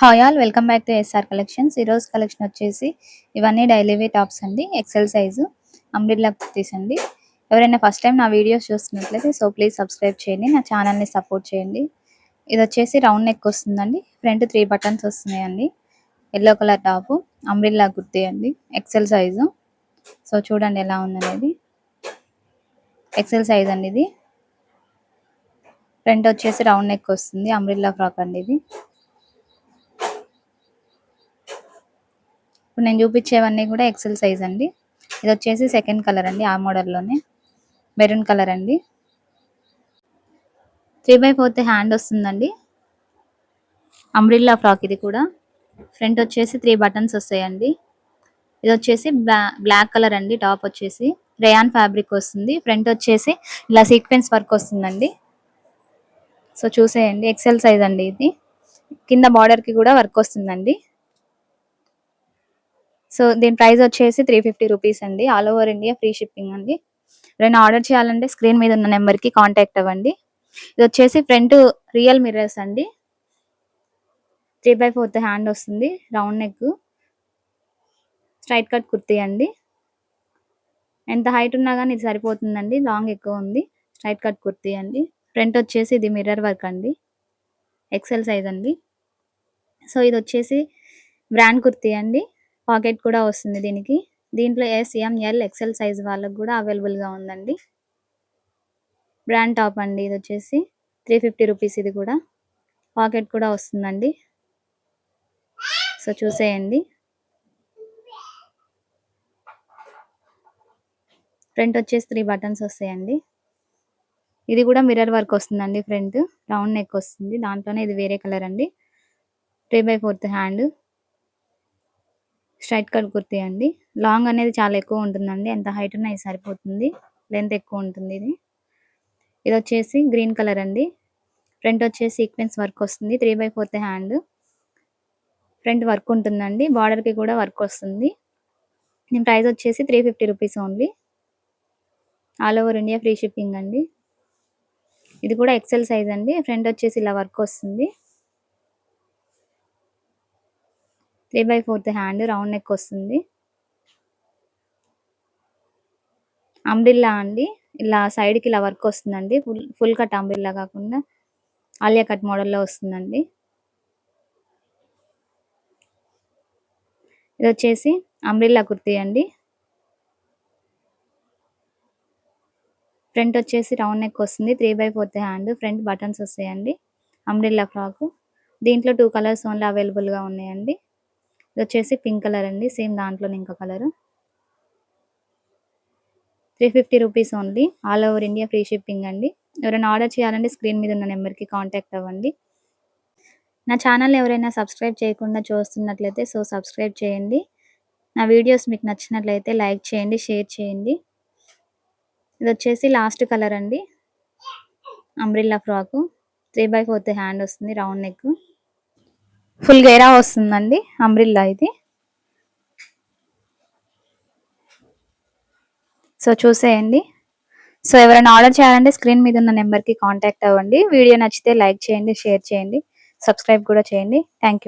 Hi all welcome back to SR collections ఈరోజు collection వచ్చేసి ఇవన్నీ డైలీ వే టాప్స్ అండి ఎక్సెల్ సైజు అంబ్రిల్లా కుర్తీస్ అండి. ఎవరైనా ఫస్ట్ టైం నా వీడియోస్ చూస్తున్నట్లయితే సో ప్లీజ్ సబ్స్క్రైబ్ చేయండి నా ఛానల్ని సపోర్ట్ చేయండి. ఇది వచ్చేసి రౌండ్ నెక్ వస్తుందండి ఫ్రంట్ త్రీ బటన్స్ వస్తున్నాయండి. Yellow colour top umbrella kurti అండి ఎక్సెల్ సైజు సో చూడండి ఎలా ఉందనేది. ఎక్సెల్ సైజ్ అండి ఇది. ఫ్రంట్ వచ్చేసి రౌండ్ నెక్ వస్తుంది అంబ్రిల్లా ఫ్రాక్ అండి ఇది. ఇప్పుడు నేను చూపించేవన్నీ కూడా ఎక్సెల్ సైజ్ అండి. ఇది వచ్చేసి సెకండ్ కలర్ అండి ఆ మోడల్లోనే మెరూన్ కలర్ అండి. త్రీ బై ఫోర్త్ హ్యాండ్ వస్తుందండి. అంబ్రిల్లా ఫ్రాక్ ఇది కూడా. ఫ్రంట్ వచ్చేసి త్రీ బటన్స్ వస్తాయండి. ఇది వచ్చేసి బ్లాక్ కలర్ అండి టాప్ వచ్చేసి. రేయాన్ ఫ్యాబ్రిక్ వస్తుంది. ఫ్రంట్ వచ్చేసి ఇలా సీక్వెన్స్ వర్క్ వస్తుందండి. సో చూసేయండి. ఎక్సెల్ సైజ్ అండి ఇది. కింద బార్డర్కి కూడా వర్క్ వస్తుందండి. సో దీని ప్రైస్ వచ్చేసి త్రీ ఫిఫ్టీ రూపీస్ అండి. All over India free shipping అండి. రెండు ఆర్డర్ చేయాలంటే స్క్రీన్ మీద ఉన్న నెంబర్కి కాంటాక్ట్ అవ్వండి. ఇది వచ్చేసి ఫ్రంట్ రియల్ మిర్రర్స్ అండి. త్రీ బై ఫోర్త్ హ్యాండ్ వస్తుంది. Round neck straight cut kurti అండి. ఎంత హైట్ ఉన్నా కానీ ఇది సరిపోతుందండి. లాంగ్ ఎక్కువ ఉంది. స్ట్రైట్ కట్ కుర్తీ అండి. ఫ్రంట్ వచ్చేసి ఇది మిర్రర్ వర్క్ అండి. ఎక్సెల్ సైజ్ అండి. సో ఇది వచ్చేసి బ్రాండ్ కుర్తీ అండి. పాకెట్ కూడా వస్తుంది దీనికి. దీంట్లో ఎస్ ఎల్ ఎక్సెల్ సైజ్ వాళ్ళకి కూడా అవైలబుల్గా ఉందండి. బ్రాండ్ టాప్ అండి ఇది వచ్చేసి. త్రీ ఫిఫ్టీ రూపీస్ ఇది కూడా. పాకెట్ కూడా వస్తుందండి. సో చూసేయండి. ఫ్రంట్ వచ్చేసి త్రీ బటన్స్ వస్తాయండి. ఇది కూడా మిర్రర్ వర్క్ వస్తుందండి ఫ్రంట్. రౌండ్ నెక్ వస్తుంది. దాంట్లోనే ఇది వేరే కలర్ అండి. Three by fourth hand. Straight cut kurti అండి. లాంగ్ అనేది చాలా ఎక్కువ ఉంటుందండి. ఎంత హైట్ ఉన్నా ఇది సరిపోతుంది. లెంత్ ఎక్కువ ఉంటుంది ఇది. ఇది వచ్చేసి గ్రీన్ కలర్ అండి. ఫ్రంట్ వచ్చేసి సీక్వెన్స్ వర్క్ వస్తుంది. Three by fourth hand. Front work ఉంటుందండి. బార్డర్కి కూడా వర్క్ వస్తుంది. దీని ప్రైస్ వచ్చేసి three fifty rupees only. All over India free shipping అండి. ఇది కూడా ఎక్సెల్ సైజ్ అండి. ఫ్రంట్ వచ్చేసి ఇలా వర్క్ వస్తుంది. Three by fourth hand round neck వస్తుంది. అంబ్రిల్లా అండి. ఇలా సైడ్కి ఇలా వర్క్ వస్తుందండి. ఫుల్ ఫుల్ కట్ అంబ్రిల్లా కాకుండా ఆలియా కట్ మోడల్లో వస్తుందండి. ఇది వచ్చేసి అంబ్రిల్లా కుర్తీ అండి. ఫ్రంట్ వచ్చేసి రౌండ్ నెక్ వస్తుంది. Three by fourth hand front buttons వస్తాయండి. Umbrella frock. దీంట్లో టూ కలర్స్ ఓన్లీ అవైలబుల్గా ఉన్నాయండి. ఇది వచ్చేసి పింక్ కలర్ అండి సేమ్ దాంట్లో ఇంకా colour. Three fifty rupees only all over India free shipping అండి. ఎవరైనా ఆర్డర్ చేయాలంటే స్క్రీన్ మీద ఉన్న నెంబర్కి కాంటాక్ట్ అవ్వండి. నా ఛానల్ ఎవరైనా సబ్స్క్రైబ్ చేయకుండా చూస్తున్నట్లయితే సో సబ్స్క్రైబ్ చేయండి. నా వీడియోస్ మీకు నచ్చినట్లయితే లైక్ చేయండి షేర్ చేయండి. ఇది వచ్చేసి లాస్ట్ కలర్ అండి. Umbrella frock three by fourth hand వస్తుంది రౌండ్ నెక్. ఫుల్ గైరా వస్తుందండి అంబ్రిల్లా ఇది. సో చూసేయండి. సో ఎవరైనా ఆర్డర్ చేయాలంటే స్క్రీన్ మీద ఉన్న నెంబర్కి కాంటాక్ట్ అవ్వండి. వీడియో నచ్చితే లైక్ చేయండి షేర్ చేయండి సబ్స్క్రైబ్ కూడా చేయండి. థ్యాంక్